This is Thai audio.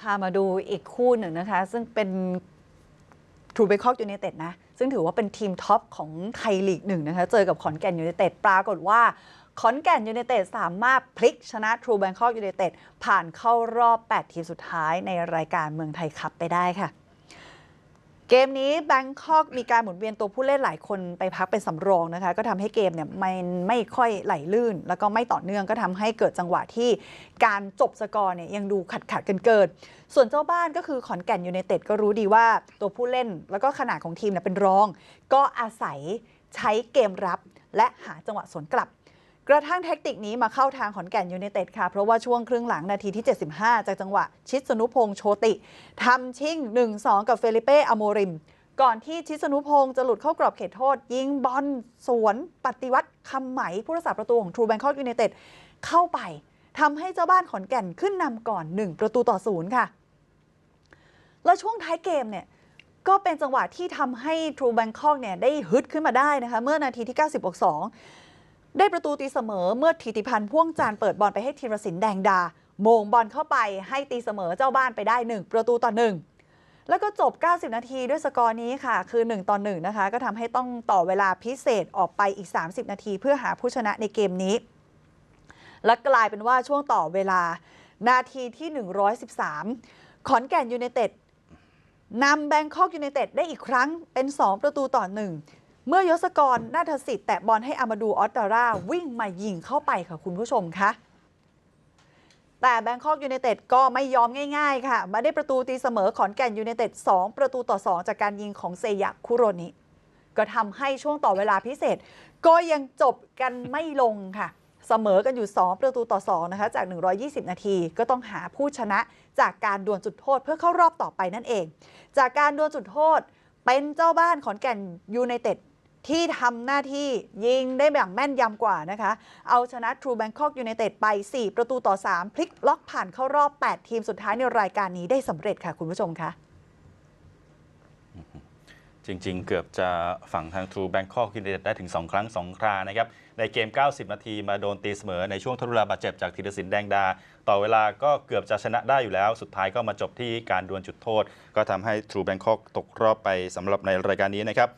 พามาดูอีกคู่หนึ่งนะคะ ซึ่งเป็นทรูเบคอกยูเนเต็ดนะ ซึ่งถือว่าเป็นทีมท็อปของไทยลีกหนึ่งนะคะ เจอกับขอนแก่นยูเนเต็ดปรากฏว่าขอนแก่นยูเนเต็ดสามารถพลิกชนะทรูแบงคอกยูเนเต็ดผ่านเข้ารอบ 8 ทีมสุดท้ายในรายการเมืองไทยคัพไปได้ค่ะ เกมนี้แบงคอกมีการหมุนเวียนตัวผู้เล่นหลายคนไปพักเป็นสำรองนะคะ ก็ทำให้เกมเนี่ยมันไม่ค่อยไหลลื่น แล้วก็ไม่ต่อเนื่องก็ทำให้เกิดจังหวะที่การจบสกอร์เนี่ยยังดูขัดขัดกันเกินส่วนเจ้าบ้านก็คือขอนแก่นยู n นเต็ดก็รู้ดีว่าตัวผู้เล่นแล้วก็ขนาดของทีมเนี่ยเป็นรอง ก็อาศัยใช้เกมรับและหาจังหวะสวนกลับ กระทั่งแท็กติกนี้มาเข้าทางขอนแก่นยู n นเต็ดค่ะ เพราะว่าช่วงครึ่งหลังนาทีที่ 75 จากจังหวะ ชิดสนุพงษ์โชติทำชิ่ง 1-2 กับเฟลิเป้อโมริม ก่อนที่ชิสนุพงษ์จะหลุดเข้ากรอบเขตโทษ ยิงบอลสวนปฏิวัติคำไหมผู้รักษาประตูของทรูแบงคอกยู n นเต็ดเข้าไปทำให้เจ้าบ้านขอนแก่นขึ้นนำก่อน 1 ประตูต่อศูนย์ค่ะ แล้วช่วงท้ายเกมเนี่ยก็เป็นจังหวะที่ทำให้ทรูแบงคอกเนี่ยได้ฮึดขึ้นมาได้นะคะ เมื่อนาทีที่ 90บวก2 ได้ประตูตีเสมอเมื่อธิติพันธ์พ่วงจานเปิดบอลไปให้ธีรศิลป์แดงดา โมงบอลเข้าไปให้ตีเสมอเจ้าบ้านไปได้ 1 ประตูต่อ 1 แล้วก็จบ 90 นาทีด้วยสกอร์นี้ค่ะ คือ 1 ต่อ 1 นะคะ ก็ทำให้ต้องต่อเวลาพิเศษออกไปอีก 30 นาที เพื่อหาผู้ชนะในเกมนี้ และกลายเป็นว่าช่วงต่อเวลา นาทีที่ 113 ขอนแก่นยู n นเต็ดนำแบงคอกยู n นเต็ดได้อีกครั้งเป็น 2 ประตูต่อ 1 เมื่อยศกรนาฏสิทธิ์แตะบอลให้อามาดูออสตาร่าวิ่งมายิงเข้าไปค่ะคุณผู้ชมคะแต่แบงคอกยู n นเต็ดก็ไม่ยอมง่าย ๆ ค่ะ มาได้ประตูตีเสมอขอนแก่นยู n นเต็ด2ประตูต่อ 2 จากการยิงของเซยะคุโรนิ ก็ทำให้ช่วงต่อเวลาพิเศษ ก็ยังจบกันไม่ลงค่ะ เสมอกันอยู่ 2 ประตูต่อ 2 นะคะ จาก 120 นาทีก็ต้องหาผู้ชนะจากการดวลจุดโทษเพื่อเข้ารอบต่อไปนั่นเอง จากการดวลจุดโทษเป็นเจ้าบ้านขอนแก่นยูไนเต็ด ที่ทำหน้าที่ยิงได้แบบแม่นยำกว่านะคะ เอาชนะ True Bangkok United ไป 4 ประตูต่อ 3 พลิกล็อกผ่านเข้ารอบ 8 ทีมสุดท้ายในรายการนี้ได้สำเร็จค่ะคุณผู้ชมคะจริงๆ เกือบจะฝั่งทาง True Bangkok United ได้ถึง 2 ครั้ง 2 ครานะครับ ในเกม 90 นาทีมาโดนตีเสมอในช่วงทดเวลาบาดเจ็บจากธีรศิลป์แดงดา ต่อเวลาก็เกือบจะชนะได้อยู่แล้ว สุดท้ายก็มาจบที่การดวลจุดโทษ ก็ทำให้ True Bangkok ตกรอบไปสำหรับในรายการนี้นะครับ